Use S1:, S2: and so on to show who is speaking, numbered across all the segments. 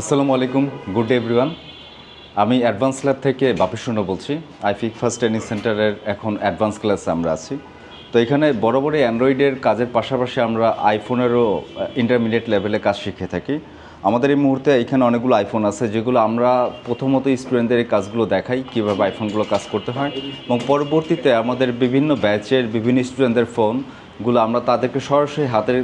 S1: আসসালামু আলাইকুম good day everyone আমি অ্যাডভান্স ল্যাব থেকে বাপিশূন্য বলছি। আইফিক ফার্স্ট ট্রেনিং সেন্টারের এখন অ্যাডভান্স ক্লাসে আমরা আছি। তো এখানে বড় বড় অ্যান্ড্রয়েডের কাজের পাশাপাশি আমরা আইফোনেরও ইন্টারমিডিয়েট লেভেলে কাজ শিখে থাকি। আমাদের এই মুহূর্তে এখানে অনেকগুলো আইফোন আছে, যেগুলো আমরা প্রথমত স্টুডেন্টদের এই কাজগুলো দেখাই, কীভাবে আইফোনগুলো কাজ করতে হয়। এবং পরবর্তীতে আমাদের বিভিন্ন ব্যাচের বিভিন্ন স্টুডেন্টদের ফোনগুলো আমরা তাদেরকে সরাসরি হাতের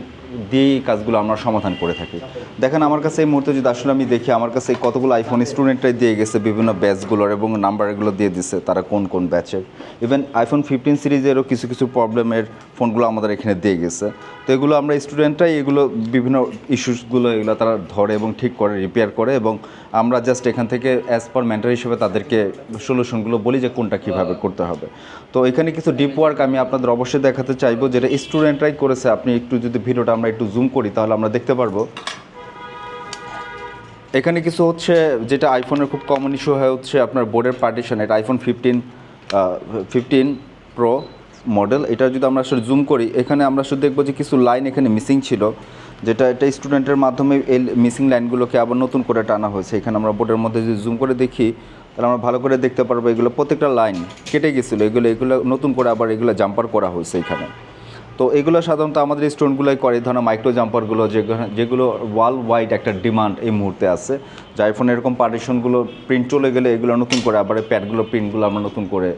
S1: দিয়েই কাজগুলো আমরা সমাধান করে থাকি। দেখেন আমার কাছে এই মুহূর্তে যদি আসলে আমি দেখি, আমার কাছে এই কতগুলো আইফোন স্টুডেন্টরাই দিয়ে গেছে, বিভিন্ন ব্যাচগুলোর এবং নাম্বারগুলো দিয়ে দিছে, তারা কোন কোন ব্যাচের ইভেন আইফোন ফিফটিন সিরিজেরও কিছু কিছু প্রবলেমের ফোনগুলো আমাদের এখানে দিয়ে গেছে। তো এগুলো আমরা স্টুডেন্টরাই এগুলো বিভিন্ন ইস্যুসগুলো এগুলো তারা ধরে এবং ঠিক করে রিপেয়ার করে এবং আমরা জাস্ট এখান থেকে অ্যাজ পার মেন্টার হিসেবে তাদেরকে সলিউশনগুলো বলি যে কোনটা কীভাবে করতে হবে। তো এখানে কিছু ডিপ ওয়ার্ক আমি আপনাদের অবশ্যই দেখাতে চাইব, যেটা স্টুডেন্টরাই করেছে। আপনি একটু যদি ভিডিওটা আমরা একটু জুম করি, তাহলে আমরা দেখতে পারব। এখানে কিছু হচ্ছে যেটা আইফোনের খুব কমন ইস্যু হয়, হচ্ছে আপনার বোর্ডের পার্টিশন এটা iPhone fifteen fifteen pro model এটা যদি আমরা আসলে জুম করি, এখানে আমরা শুধু দেখব যে কিছু লাইন এখানে মিসিং ছিল, যেটা এটা স্টুডেন্টের মাধ্যমে এই মিসিং লাইনগুলোকে আবার নতুন করে টানা হয়েছে। এখানে আমরা বোর্ডের মধ্যে যদি জুম করে দেখি, তাহলে আমরা ভালো করে দেখতে পারব এগুলো প্রত্যেকটা লাইন কেটে গেছিল। এগুলো এগুলো নতুন করে আবার এগুলো জাম্পার করা হয়েছে এখানে। তো এগুলো সাধারণত আমাদের স্টুডেন্টগুলোই করে ধরনের মাইক্রো জাম্পারগুলো যেগুলো ওয়াল ওয়াইড একটা ডিমান্ড এই মুহূর্তে আছে। আইফোন এরকম পার্টিশনগুলো প্রিন্ট চলে গেলে এগুলো নতুন করে আবার প্যাডগুলো প্রিন্টগুলো আমরা নতুন করে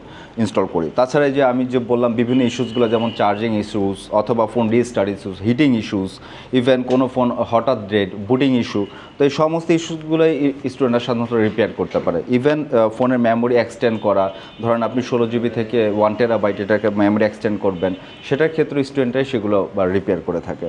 S1: ইনস্টল করি। তাছাড়া যে আমি যে বললাম, বিভিন্ন ইস্যুসগুলো যেমন চার্জিং ইস্যুস অথবা phone restart issues heating issues even কোনো ফোন হঠাৎ ডেড বুটিং ইস্যু তো এই সমস্ত ইস্যুসগুলোই স্টুডেন্টরা সাধারণত রিপেয়ার করতে পারে। ইভেন ফোনের মেমোরি এক্সটেন্ড করা, ধরেন আপনি ষোলো জিবি থেকে ওয়ান টেরাবাইট এটাকে মেমোরি এক্সটেন্ড করবেন, সেটার ক্ষেত্রে স্টুডেন্টরাই সেগুলো রিপেয়ার করে থাকে।